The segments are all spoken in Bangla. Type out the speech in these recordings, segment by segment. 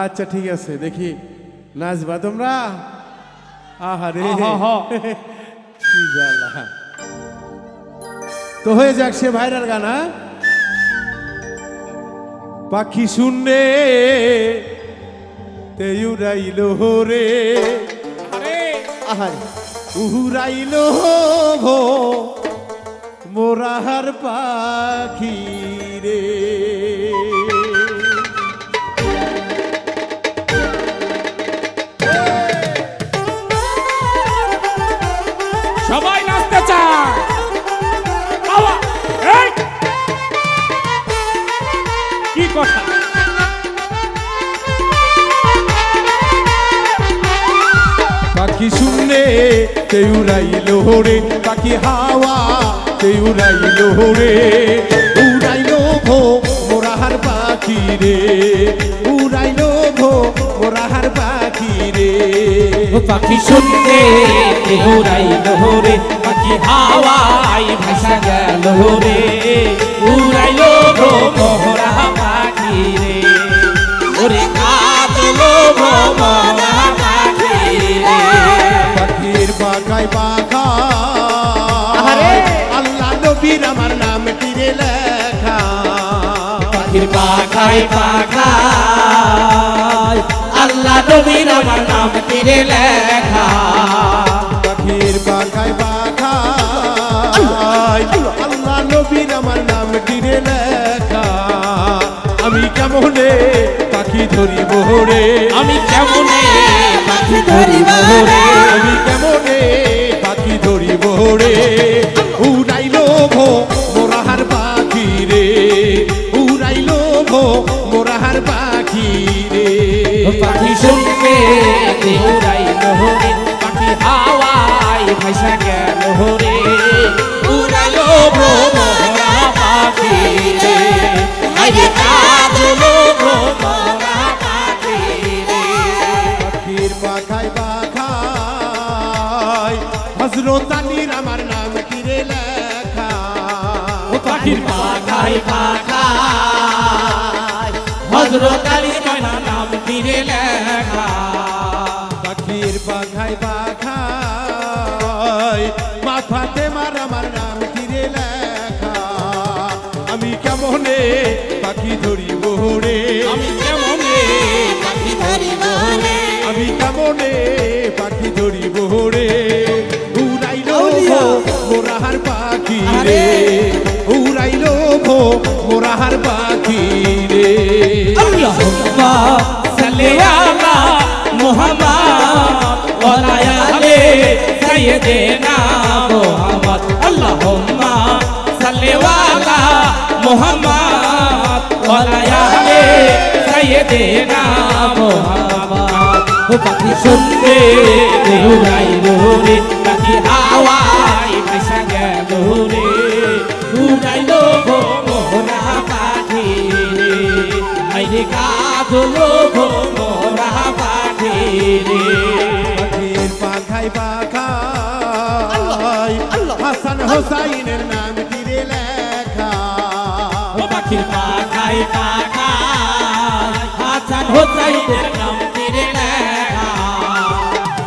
আচ্ছা ঠিক আছে দেখি। নাচবা তোমরা? আহারে। আহা। কি জ্বালা। তো হয়ে যাক সে ভাইরাল গান হ্যাঁ? পাখি শুনলে তে উড়াইল রে। আহারে। ভো মোরাহার পাখি রে। পাখি শুনলে তে উড়াইল রে পাখি হাওয়া তে উড়াইল রে উড়াইল ভো মোরাহার পাখি রে, উড়াইল ভো মোরাহার পাখি রে। পাখি শুনতে উড়াইল রে পাখি হাওয়াই ভাসা গেল রে উড়াইল গো মোহরা পাখি রে। ওরে কাজলো গো মোহরা পাখি রে। বাগায় বাঘা! আল্লাহ নবীর আমার নাম তীরে লেখা। পাখির পাখাই পাখাই আল্লাহ নবীর আমার নাম তীরে লেখা। পাখির বাগায় বাঘা আল্লাহ নবীর আমার নাম তীরে লেখা। আমি কেমনে পাখি ধরিব রে আমি কেমন পাখি ধরিব রে আমি কেমনে পাখি ধরিব রে উড়াইল ভো মোরাহার পাখি রে। উড়াইল ভো মোরাহার পাখি রে। পাখি শুনতে সাইয়্যিদিনা মুহাম্মদ আল্লাহুম্মা সাল্লি আলা মুহাম্মদ। ওয়া আলা আলি সাইয়্যিদিনা মুহাম্মদ ও পাখি শুনতে উড়াই রে পাখি হাওয়াই ভাসা গেল রে উড়াইলো পাখি আইরে কাজলো গো মোহরা পাখি রে। পাখির পাখায় হাসান হোসাইনের নাম তীরে লেখা। ও পাখির পাখাই পাখাই হাসান হোসাইনের নাম তীরে লেখা।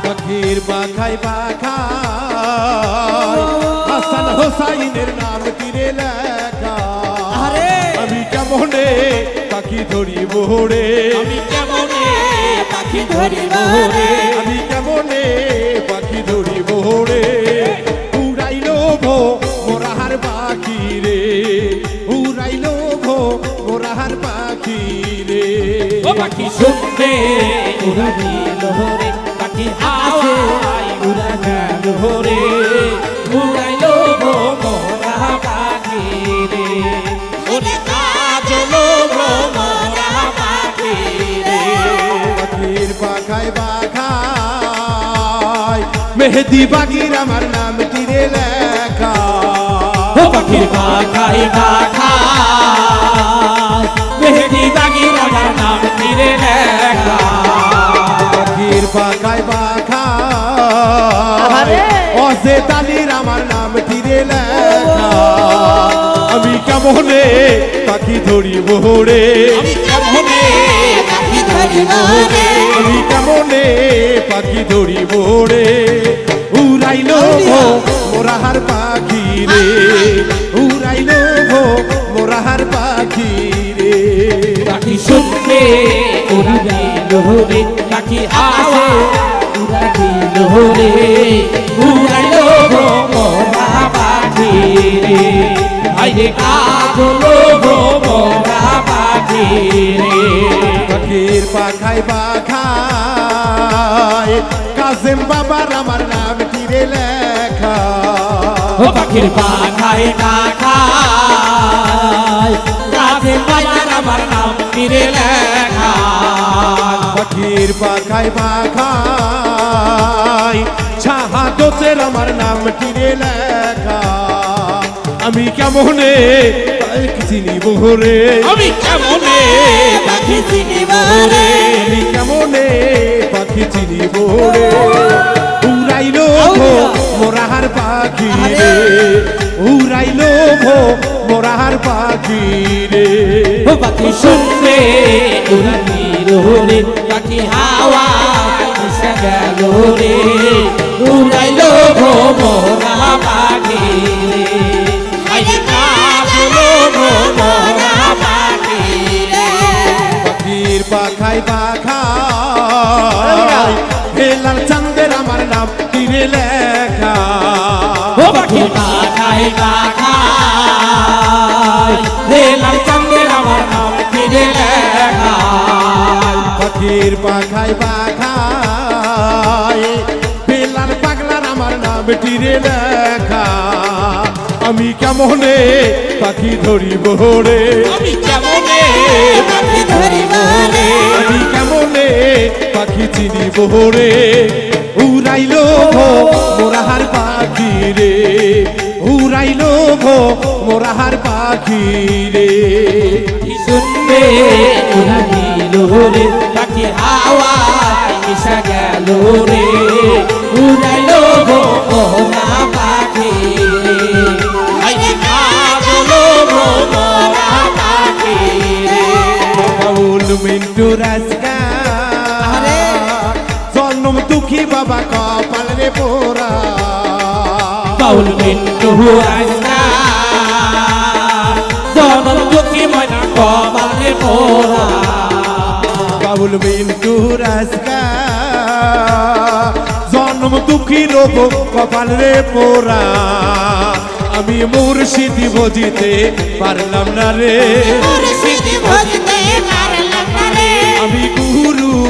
পাখির পাখায় পাখায় হাসান হোসাইনের নাম তীরে লেখা। আরে! আমি কেমনে পাখি ধরিব রে? আমি কেমনে পাখি ধরিব রে? আমি কেমনে পাখি ধরিব রে? পাখি শুনতে রে পাখি হাওয়াই উড়া গেল রে উড়াইল গো মোরা পাখি রে। ওরে কাজলো গো মোরা পাখি রে। পাখির পাখায় পাখায় মেহেদি বাগির আমার নাম তীরে লেখা পাখির পাখাই পাখাই অসে আমার নাম তীরে লেখা। আমি কেমনে পাখি ধরিব রে? আমি কেমনে পাখি ধরি চিনিবারে আমি কেমনে পাখি ধরিব রে? উড়াইল মোরাহার পাখি রে। উড়াইল মোরাহার পাখি রে। পাখি শুনলে উড়া গেল রে পাখি হাওয়া। উড়া গেল রে উড়াইল ভোমরা পাখি রে আইরে কাজলো ভোমরা পাখি রে পাখির পাখায় পাখায় কাসেম বাবার আমার নাম তীরে লেখা ও পাখির পাখায় পাখায় কাছে বাজার আমার নাম ফিরে লেখা পাখির পাখায় পাখায়। শাহাদতের আমার নাম তীরে লেখা। আমি কেমনে পাখি চিনিব রে আমি কেমনে পাখি চিনিবারে আমি কেমনে পাখি চিনিব রে উড়াইল ভো মোরাহার পাখি রে উড়াইল ভো মোরাহার পাখি রে ও পাখি শুনবে উড়ানি রে পাখি হাওয়া এসে গেল রে। উড়াইল ভোমরা পাখি রে আইরে কাজলো ভোমরা পাখি রে পাখির পাখায় পাখায় লেখা। ও পাখি। পাখায় পাখায় রে চন্দ্রের আমার নাম ফিরে লেখা পাখির পাখায় পাখায় বেলার পাগলার আমার নাম তীরে লেখা আমি কেমনে পাখি ধরিব রে? আমি কেমনে পাখি ধরিবারে আমি কেমনে পাখি চিনিব রে? উড়াইল ভো মোরাহার পাখি রে উড়াইল ভো মোরাহার পাখি রে। শুনবে উড়া দিল রে পাখি হাওয়া মিশা গেল রে। উড়াইল মোরা পাখি মিন্টু রাজকা বাবা কপাল রে পোরা বাউল রাজনা জনম দুঃখী ময়না কবালে পোরা বাউল জন্ম দুঃখী রোগ কপাল রে পোরা আমি মুর্শিদি বজিতে পারলাম না রে। মুর্শিদি রে আমি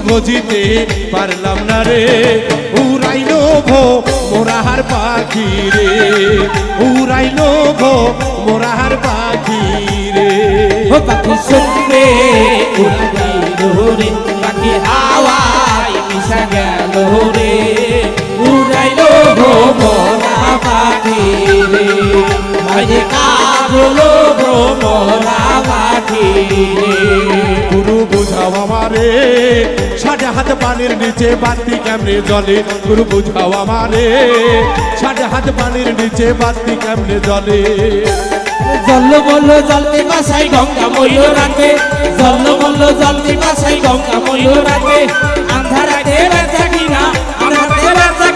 গুরু পারলাম না রে। উড়াইল ভো মোরাহার পাখি রে। উড়াইল ভো মোরাহার পাখি রে। ও পাখি শুনবে উড়া রে। পাখি হাওয়ায় মিশা গেল রে। উড়াইল গো মোরা পাখি রে। আরে কাজলো গো মোরা পাখি রে। বুঝাও আমারে। সাড়ে হাত পানির নিচে বাতি কেমনে জলে গুরু বুঝাও আমারে। সাড়ে হাত পানির নিচে বাতি কেমনে জলে জল বলল জলতে বাসাই গঙ্গা মইল রাতে। জল বলল জলতে বাসাই গঙ্গা মইল রাতে। আন্ধারাতে রাজা কিনা, আন্ধারাতে রাজা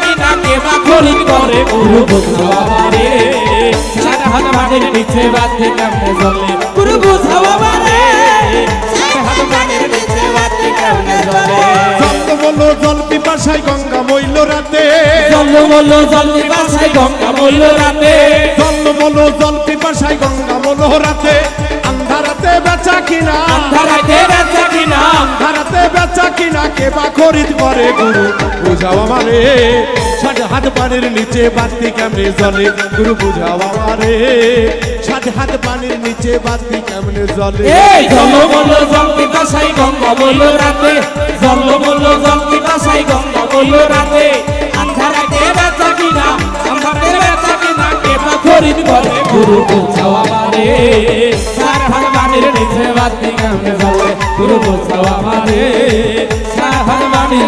বা খড়ি করে? সারা হাত মাটির নিচে বাদে কেমনে জলে গুরু বুঝাও কেমনে জলে জল বলো জল পিপাসায় গঙ্গা মইল রাতে। জল বলল জলতে বাসাই গঙ্গা মইল রাতে। জল বলো জল পিপাসায় গঙ্গা মনো রাতে। আন্ধারাতে বেচা কিনা। আন্ধারাতে রাজা কিনা। আন্ধারাতে বেচা কিনা কে বা খরিদ করে গুরু? বুঝাও আমারে। হাত পানির নিচে বাতি কেমনে জলে গুরু বুঝাও আমারে। সাড়ে হাত পানির নিচে বাতি কেমনে জলে এই জল বলল জল কাসাই গঙ্গা বলল রাতে জল বলল জল কাসাই গঙ্গা বলল রাতে। হরিণ বলে গুরু বোঝাও আমারে। সার নিচে বাতি গামে চলে গুরু বোঝাও আমারে। সার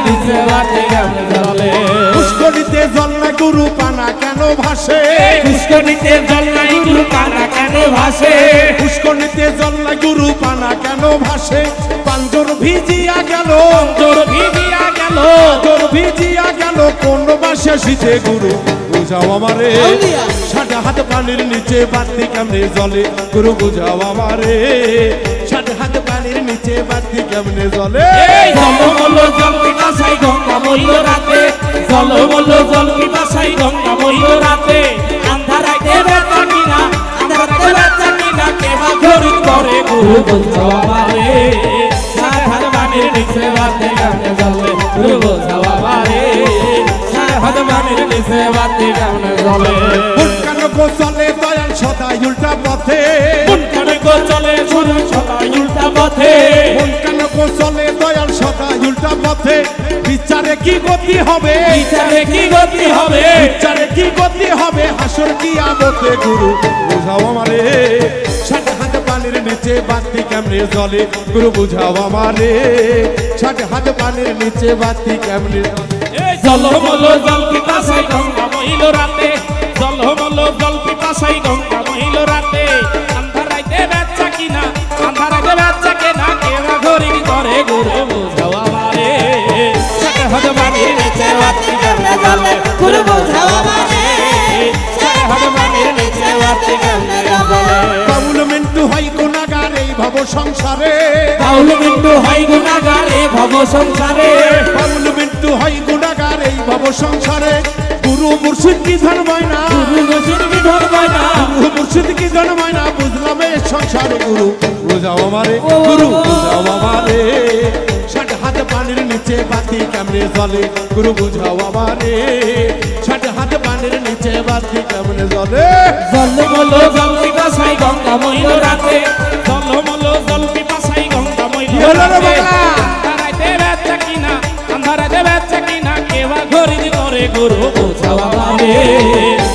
নিচে বাতি গামে চলে পুষ্করিতে জল না গুরু পানা কেন ভাসে? পুষ্করিতে জল না গুরু পানা কেন ভাসে? পুষ্করিতে জল না গুরু পানা কেন ভাসে? পাঞ্জর ভিজিয়া গেল। পাঞ্জর ভিজিয়া গেল। পাঞ্জর ভিজিয়া গেল। কোন বাসে শীতে গুরু? বুঝাও আমারে। সাদা হাত পানির নিচে বাতি কেমনে জলে গুরু বুঝাও আমারে। সাদা হাত পানির নিচে বাতি কেমনে জলে জলমল জল পিপাসাই গঙ্গা মইল রাতে। জলমল জল পিপাসাই গঙ্গা মইল রাতে। আন্ধারাইতে বেচা কিনা, আন্ধারাইতে বেচা কিনা কেবা ঘড়ি করে? গুরু বলছো আমারে। সাধার নিচে বাতে গানে জলে কেন গো চলে দয়াল সদাই উল্টা পথে। কোন কানে চলে শুরু সবাই উল্টা পথে। কেন চলে দয়াল সদাই উল্টা পথে। বিচারে কি গতি হবে? বিচারে কি গতি হবে? বিচারে কি গতি হবে? হাসর কি আমতে গুরু? বুঝাও আমারে। ষাট হাত পানির নিচে বাতি কেমনে জলে গুরু বুঝাও আমারে। ষাট হাত পানির নিচে বাতি কেমনে জলে? জলমল জল পিপাসাই গঙ্গা মহিল রাতে। জলমল জল পিপাসাই গঙ্গা মহিল রাতে। আন্ধারাইতে বেচা কিনা আন্ধারাইতে বেচা কিনা কেবা ঘড়ি করে গুরু বুঝাও আমারে। সাথে হতে বানিয়ে নিচে বাতি কেমনে জ্বলে গুরু বুঝাও আমারে। সাথে হতে বানিয়ে নিচে বাতি কেমনে জ্বলে বাউল মিন্টু হয় গুণাগার এই ভব সংসারে। বাউল বিন্দু হয় গুণাগারে ভব সংসারে। গুণাগার সংসারে। গুরু মুর্শিদ কি ধর্ময় না গুরু গোসির কি ধরবে না গুরু মুর্শিদ কি জন্মায় না বুঝলাম এই সংসারে গুরু। বুঝাও আমারে গুরু বুঝাও আমারে। ষাট হাত পানির নিচে বাতি কেমনে জলে গুরু বুঝাও আমারে। ষাট হাত পানির নিচে বাতি কেমনে জলে জলমল জল পিপাসাই গঙ্গা মইল রাতে। জলমল জল পিপাসাই গঙ্গা মইল কি হলো রে রাতে। করে গুরু বোঝাওয়া পারে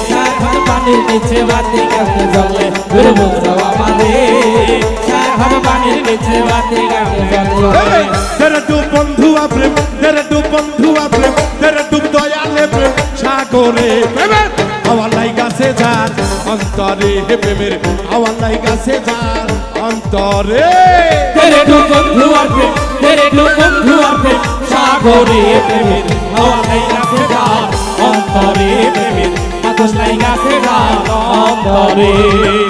সাধার পানির নিচে বাতি কেমনে জ্বলে গুরু বোঝাওয়া পারে সাধার পানির নিচে বাতি কেমনে জ্বলে তেরে ডুব বন্ধু প্রেম তেরে ডুব বন্ধু প্রেম তেরে ডুব দয়ালে প্রেম। সাগরে প্রেমের আওয়ালাই গাছে যান অন্তরে হে প্রেমের আওয়ালাই গাছে যান অন্তরে। তেরে ডুব বন্ধু আর তেরে ডুব বন্ধু আর প্রেম প্রেমের হাওয়া নাই গাছে গান অন্তরে প্রেমের বাতাস নাই গাছে গান অন্তরে।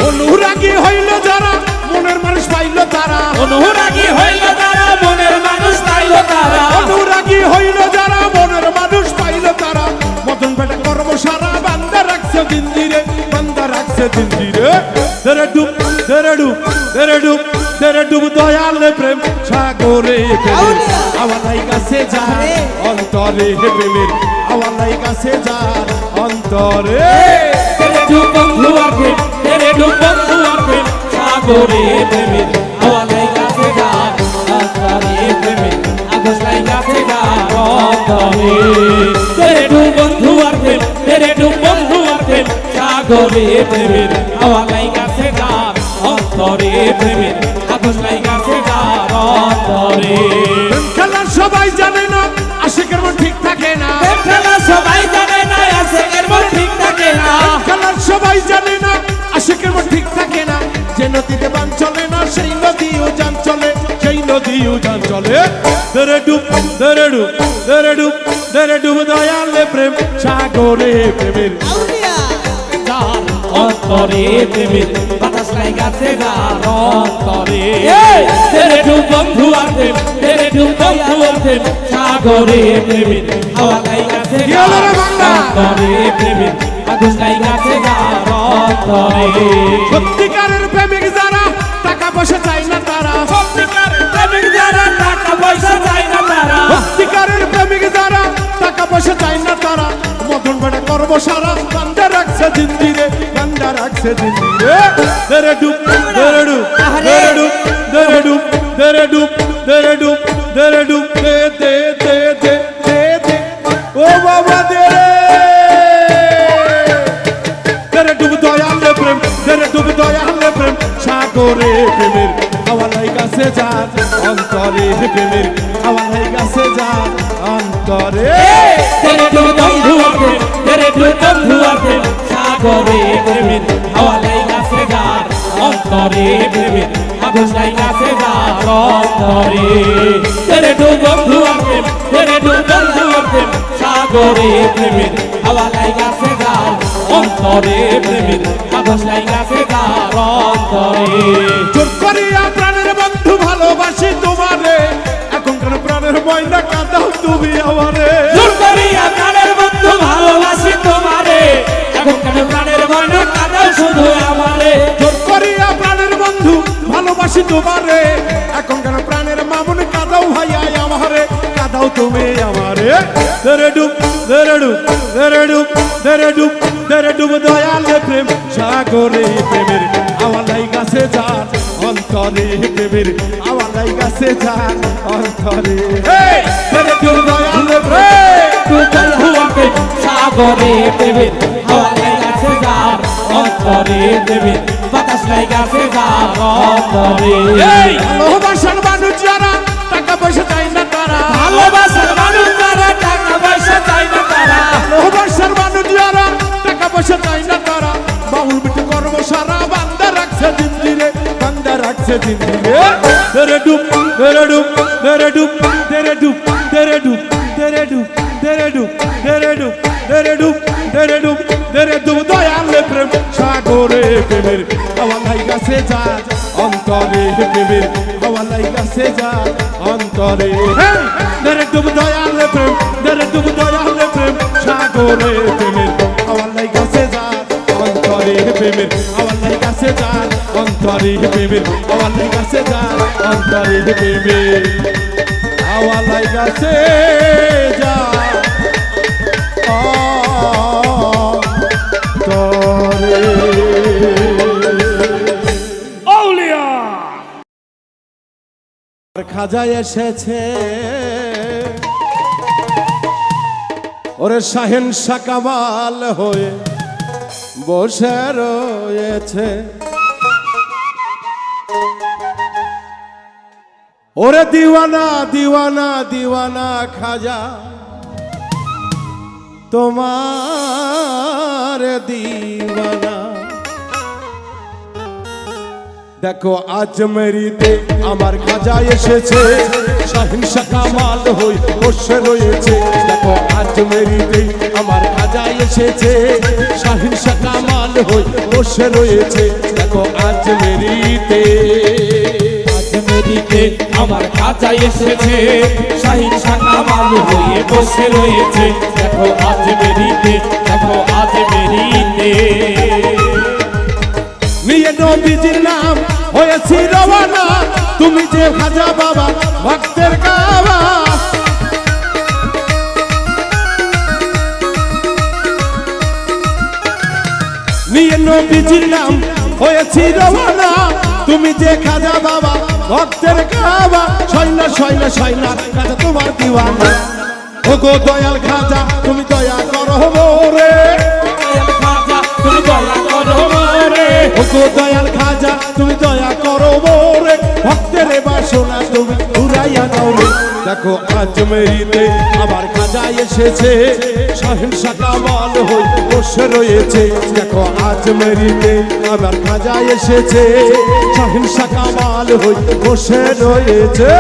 অনুরাগী হইল যারা মনের মানুষ পাইল তারা। অনুরাগী হইল তারা মনের মানুষ তাইল তারা। অনুরাগী হইল যারা মনের মানুষ পাইল তারা। মতন বেটা কর্ম সারা বান্দা রাখছে দিন্দিরে বান্দা রাখছে দিন্দিরে তেরে ডুব তেরে ডুব তেরে ডুব তেরে ডুব দয়াল প্রেম সাগরে প্রেমের আওয়ালাই কাছে যা অন্তরে হে প্রেমের আওয়ালাই কাছে যা অন্তরে তেরে ডুব বন্ধু আর প্রেম তেরে ডুব বন্ধু আর প্রেম সাগরে প্রেমের হাওয়া নাই গাছে গান অন্তরে প্রেমের আকাশ নাই গাছে গান অন্তরে তেরে ডুব সাগরে প্রেমের হাওয়া নাই গাছে গান অন্তরে প্রেমের আকাশ নাই গাছে গান অন্তরে। খেলা সবাই জানে না আশিকের মন ঠিক থাকে না। খেলা সবাই জানে না আছে এর মন ঠিক থাকে না। খেলা সবাই জানে না আশিকের মন ঠিক থাকে না। যে নদীতে বান চলে না সেই নদীও যান চলে সেই নদীও যান চলে। দরে ডুব দরে ডুব দরে ডুব দরে ডুব দয়ালে প্রেম সাগরে প্রেমের। অন্তরে প্রেমের বাতাস নাই গাছে গান অন্তরে। তেরে ডুব বন্ধু আর প্রেম তেরে ডুব বন্ধু আর প্রেম সাগরে প্রেমের হাওয়া নাই গাছে বাংলা? অন্তরে প্রেমের বাতাস নাই গাছে গান অন্তরে। সত্যিকারের প্রেমিক যারা টাকা পয়সা চাই না তারা। সত্যিকারের প্রেমিক যারা টাকা পয়সা চায় না তারা। সত্যিকারের প্রেমিক যারা টাকা পয়সা চাই না তারা। মতন বেটা করব সারা বান্দা রাখছে জিন্দিরে বান্দা রাখছে জিন্দিরে। দরে ডুব দরে ডুব দরে ডুব দরে ডুব দরে ডুব দরে ডুব দরে ডুব দে দে দে দে দে দে ও বাবা দে রে তেরে ডুব দয়ালে প্রেম তেরে ডুব দয়ালে প্রেম। সাগরে প্রেমের হাওয়ালাই গাছে যান অন্তরে প্রেমের হাওয়ালাই গাছে যান সাগরে। তেরে তো বন্ধু আছে তেরে তো বন্ধু আছে সাগরে প্রেমের হাওয়া লাইগাছে গার অন্তরে প্রেমের আগুন লাইগাছে গার অন্তরে তেরে তো বন্ধু আছে তেরে তো বন্ধু আছে সাগরে প্রেমের হাওয়া লাইগাছে গার অন্তরে প্রেমের আগুন লাইগাছে গার অন্তরে চুপ করিয়া প্রাণ ময়না কাঁদাও তুমি আমারে। করিয়া প্রাণের বন্ধু ভালোবাসি তোমারে। এখন কেন প্রাণের ময়না কাঁদাও শুধু আমারে? জোর করিয়া প্রাণের বন্ধু ভালোবাসি তোমারে। এখন কেন প্রাণের মামুন কাঁদাও ভাইয়া আমারে। কাঁদাও তুমি আমারে। দেরে ডুব দেরে ডুব দেরে ডুব দেরে ডুব দেরে ডুব দয়ালে প্রেম সাগরে প্রেমের আওয়ালাই গাছে যান অন্তরে প্রেমের আওয়ালাই গাছে যান অন্তরে! দেরে ডুব দয়ালে প্রেম টুকল হুয়াকে সাগরে প্রেমের হাওয়া লাইগাছে যার অন্তরে প্রেমের বাতাস লাইগাছে যার অন্তরে ভালোবাসার মানুষ যারা টাকা পয়সা চাই না তারা। ভালোবাসার মানুষ যারা টাকা পয়সা চায় না তারা। ভালোবাসার মানুষ যারা টাকা পয়সা চাই না তারা। বাউল বিটু জিন্দিরে তেরে ডুব তেরে ডুব তেরে ডুব তেরে ডুব তেরে ডুব তেরে ডুব তেরে ডুব তেরে ডুব তেরে ডুব তেরে ডুব তেরে ডুব দয়ালে প্রেম সাগরে প্রেমের হাওয়া লাইগাছে যা অন্তরে প্রেমের হাওয়া লাইগাছে যা অন্তরে! তেরে ডুব দয়ালে প্রেম প্রেমের আওয়াল্লাহি কাছে যান অন্তরে প্রেমের আওয়াল্লাহি কাছে যান অন্তরে প্রেমের আওয়াল্লাহি কাছে যান খাজা এসেছে। ওরে শাহেন শাকামাল হয়ে বসে রয়েছে। ওরে দিওয়ানা দিওয়ানা দিওয়ানা খাজা, তোমার দিওয়ানা। দেখো, আজ মেরিতে আমার খাজা এসেছে। শাহিন কামাল হই বসে রয়েছে। দেখো, আজ মেরিতে আমার খাজা এসেছে। শাহিন কামাল হই বসে রয়েছে। দেখো, আজ মেরিতে মেরিতে আমার খাঁচা এসেছে। শাহিন শাখা মালু হয়ে বসে রয়েছে। দেখো, আজ মেরিতে, দেখো, আজ মেরিতে। নিয়ে নবীজির নাম হয়েছি রওয়ানা তুমি যে খাজা বাবা, ভক্তের কাবা। নিয়ে নবীজির নাম হয়েছি রওয়ানা তুমি যে খাজা বাবা, ভক্তের কাবা। সৈনা সৈনা সৈনা খাজা তোমার দিওয়ানা। ও গো দয়াল খাজা, তুমি দয়া করো মোরে। দয়াল খাজা, তুমি দয়া করো ও দয়াল খাজা, তুমি দয়া করো মোরে। ভক্তের বাসনা তুমি উড়াইয়া দাও রে। দেখো আজ মেরিতে আবার খাজা এসেছে। সহিংসা কামাল হই বসে রয়েছে। দেখো আজ মেরিতে আবার খাজা এসেছে। সহিংসা কামাল হই বসে রয়েছে।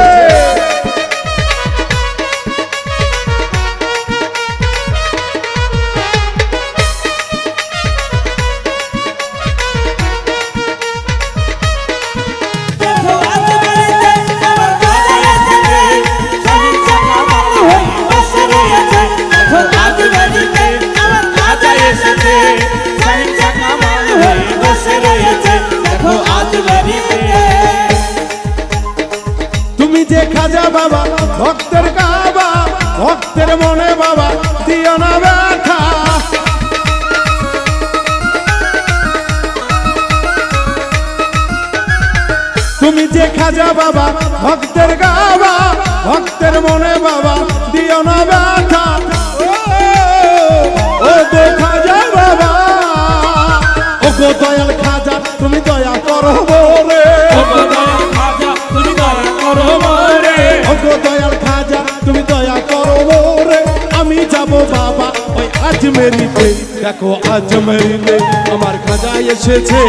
খাজা বাবা ভক্তের গাবা ভক্তের মনে মেরিতে, দেখো আজ মেরিতে আমার খাজা এসেছে।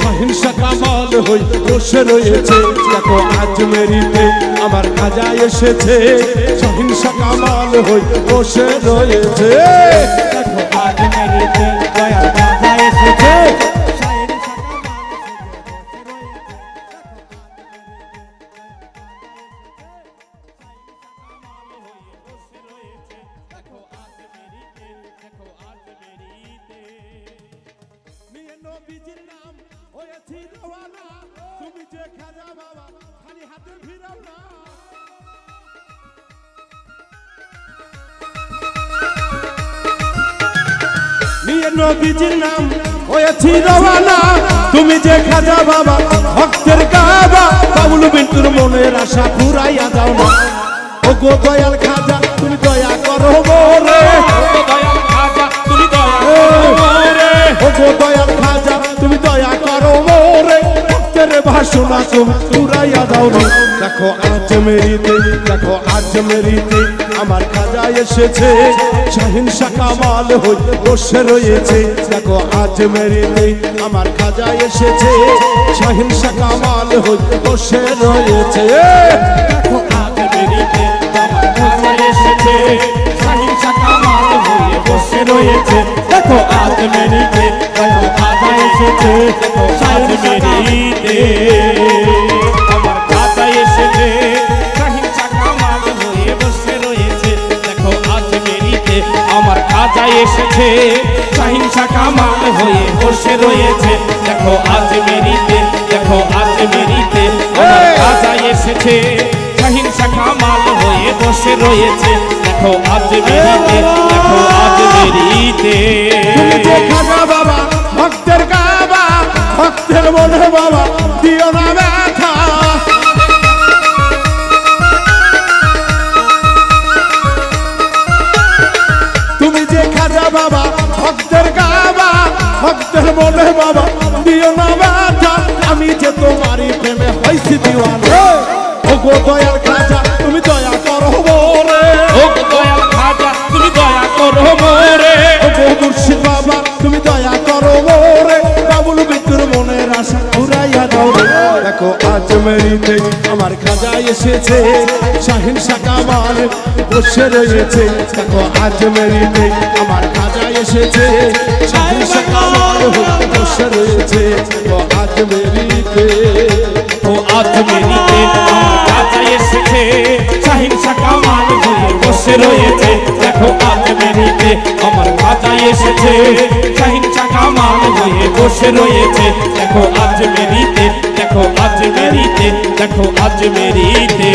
সহিংসা কামাল হই বসে রয়েছে। দেখো আজ মেরিতে আমার খাজা এসেছে। সহিংসা কামাল হই বসে রয়েছে। দেখো আজ মেরিতে নবীজির নাম হয়েছি রওয়ানা। তুমি যে খাজা বাবা ভক্তের কাবা। বাবুল বিন্টুর মনের আশা পুরাইয়া দাও না। ও গো দয়াল খাজা তুমি দয়া করো মোরে। ও দয়াল তুমি দয়া করো রে ও গো দয়াল খাজা তুমি দয়া করো মোরে। ভক্তের ভাষণা পুরাইয়া দাও রে দেখো আজ মেরিতে, দেখো আজ মেরিতে আমার খাজা এসেছে। সহিংসা কামাল হই বসে রয়েছে। দেখো আজ মেরিতে আমার খাজা এসেছে। সহিংসা কামাল হই বসে রয়েছে। দেখো আজ মেরিতে এসেছে। সহিংসা কামাল হয়ে বসে রয়েছে। দেখো আজ মেরিতে খাজা এসেছে। দেখো আজ মেরিতে। এসেছে সহিংসা কামাল হয়ে বসে রয়েছে। দেখো আজ মেরিতে দেখো আজ মেরিতে খাজা এসেছে। সহিংসা কামাল হয়ে বসে রয়েছে। দেখো আজ মেরিতে দেখো আজ মেরিতে। বাবা ভক্তের কাবা ভক্তের মনে ভক্তের মনে বাবা দিও না ব্যথা। আমি যে তোমারই প্রেমে হয়েছি দিওয়ান। ও গো আজ মেরিতে আমার খাজা এসেছে, শাহিন সাকামাল বসে রয়েছে। দেখো, আজ মেরিতে আমার খাজা এসেছে, শাহিন সাকামাল বসে রয়েছে। দেখো, আজ মেরিতে ও আজ মেরিতে আমার খাজা এসেছে সহিংসা কামাল হয়ে বসে রয়েছে। দেখো, আজ মেরিতে আমার খাজা এসেছে। শাহিন চাকা মাল হয়ে বসে রয়েছে। দেখো আজ মেরিতে, দেখো আজ মেরিতে, দেখো আজ মেরিতে।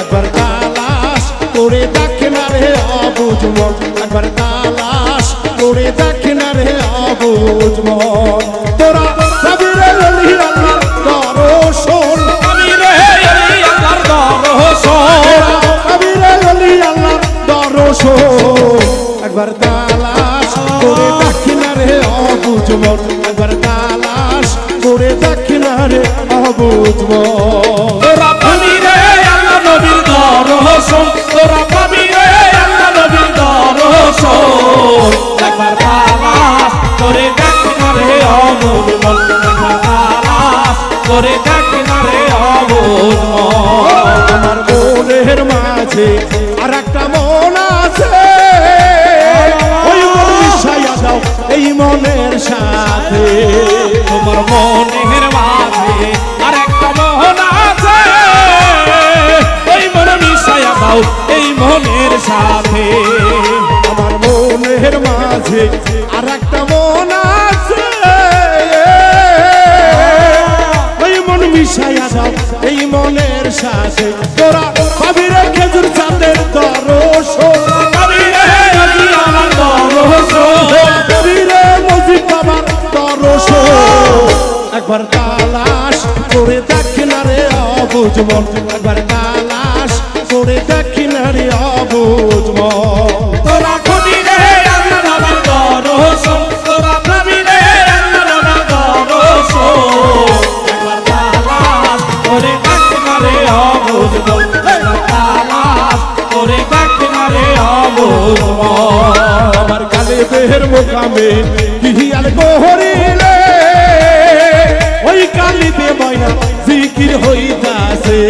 একবার তালাশ করে দেখে না রে মন। একবার তালাশ করে দেখে না রে অবুঝ একবার তালাশ করে না রে অবুঝ মন। একবার তালাশ করে না রে অবুঝ মন। তোরা পাবি রে আল্লাহ নবীর দর্শন। তোরা পাবি রে আল্লাহ নবীর দর্শন। একবার তালাশ করে না রে অমুল মন। একবার তালাশ করে দেখ রে অমুল মন। আমার মনের মাঝে সাথে। আমার মনের মাঝে আর একটা মন আছে। ওই মন মিশাইয়া দাও এই মনের সাথে। তোরা কবিরে খেজুর চাঁদের দর্শন একবার তালাশ করে দেখ না রে অবুঝ মন। একবার তালাশ করে দেখ বের মোকামে কিহিয়াল গোহরিলে ওই কালিতে ময়না জিকির হইতাছে।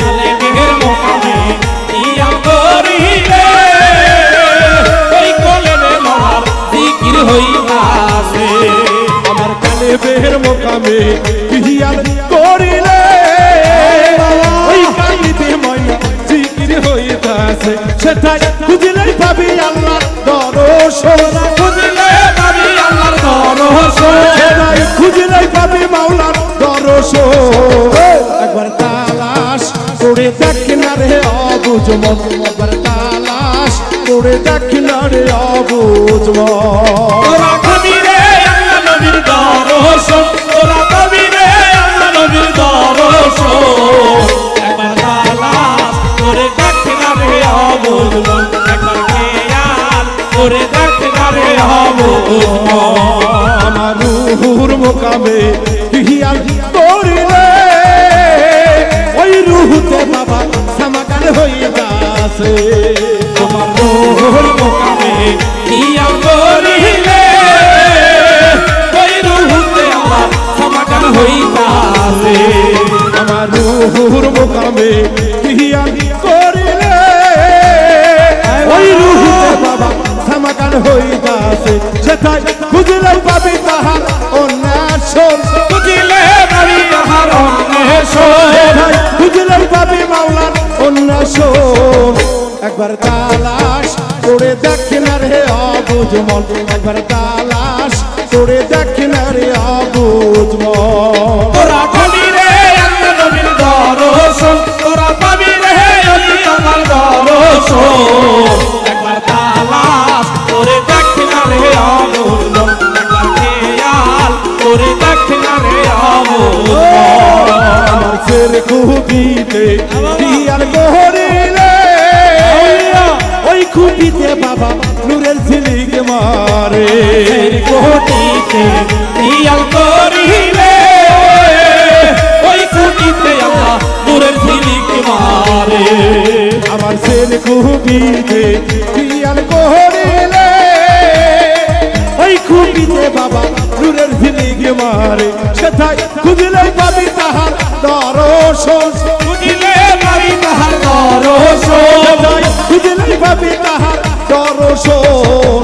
কালে মোকামে ইয়াম করিলে ওই কলেমে মহার জিকির হইতাছে। আমার কালে বের মোকামে কিহিয়াল করিলে ওই কালিতে ময়না জিকির হইতাছে। সেটাই দর্শন খুঁজলে পাবি আল্লাহর দর্শন সেটাই খুঁজিলেই পাবি মাওলার দর্শন একবার তালাশ করে দেখ না রে অবুজ মন। আমার রুহুর মোকাবে হিয়াল করিলে, ওই রুহুতে বাবা সামাকাল হয়ে গেছে তোমার রুহুর মোকাবে হিয়াম সেটাই খুঁজলে পাবি তাহার অন্যাসন বুঝিলে বাড়ি আমার অন্বেষণ। খুঁজলে পাবি মাওলার অন্যাসন একবার তালাশ করে দেখ না রে অবুঝ মন। একবার তালাশ করে দেখ না রে অবুঝ মন। তোরা পাবি রে আল্লাহ নবীর দর্শন। তোরা পাবি রে আমার দর্শন। সের খুবিতে দিয়ার গহরিলে ওই খুবিতে বাবা নূরের ঝিলিক মারে। কোটিতে দিয়াল করিলে ওই কোটিতে আল্লাহ নূরের ঝিলিক মারে। আমার সের খুবিতে দিয়ার গহরিলে ওই খুবিতে বাবা নূরের ঝিলিক মারে। তাহার দর্শন বুঝিলে পারি তাহার দর্শন খুঁজলে পাবি তাহার দর্শন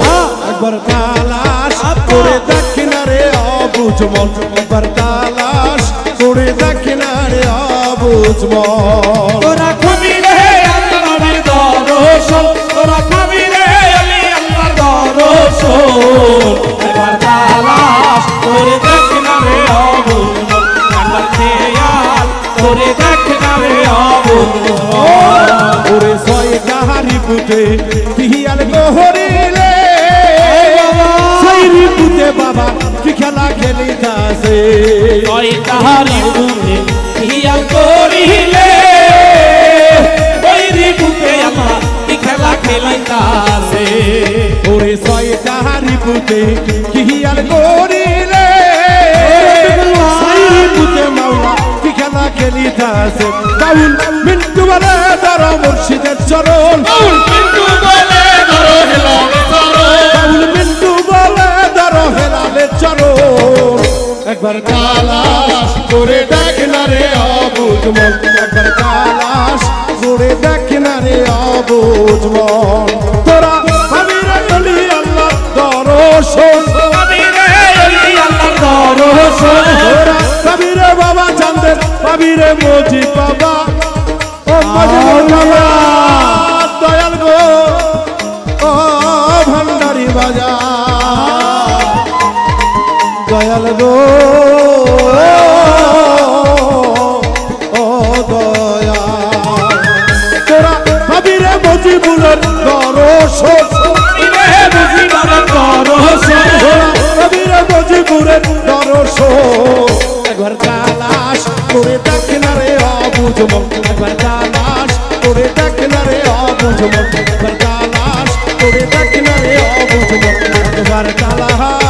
একবার তালাশ করে দেখ না রে অবুঝ মন। একবার তালাশ করে দেখ না রে অবুঝ মন। তোরা খাবি রে আল্লাহ নবীর দর্শন তোরা খাবি রে আলি আল্লাহর দর্শন একবার তালাশ করে দেখ না রে অবুঝ একবার করে দেখ না রে ওরে ছয় কাহারি পুতে পিহিয়াল গহরিলে সেই রিপুতে বাবা কি খেলা খেলিতাছে। ওই তাহারি বুকে হিয়াল করিলে ওই রিপুকে আমার কি খেলা খেলাইতাছে ওরে ছয় কাহারি পুতে পিহিয়াল গহরিলে। খেলিতাছে বাউল মিন্টু বলে তার মুর্শিদের চরণ। বাউল পিন্টু বলে ধরো হেলাল চরণ। বাউল মিন্টু বলে তার হেলালে চরণ। একবার তালাশ করে দেখ না রে অবুঝ মন। একবার তালাশ করে দেখ না রে অবুঝ মন। চান্দের মোজি বাবা অবুঝ মন একবার তালাশ করে দেখ না রে অবুঝ মন একবার তালাশ করে দেখ না রে অবুঝ মন একবার তালাশ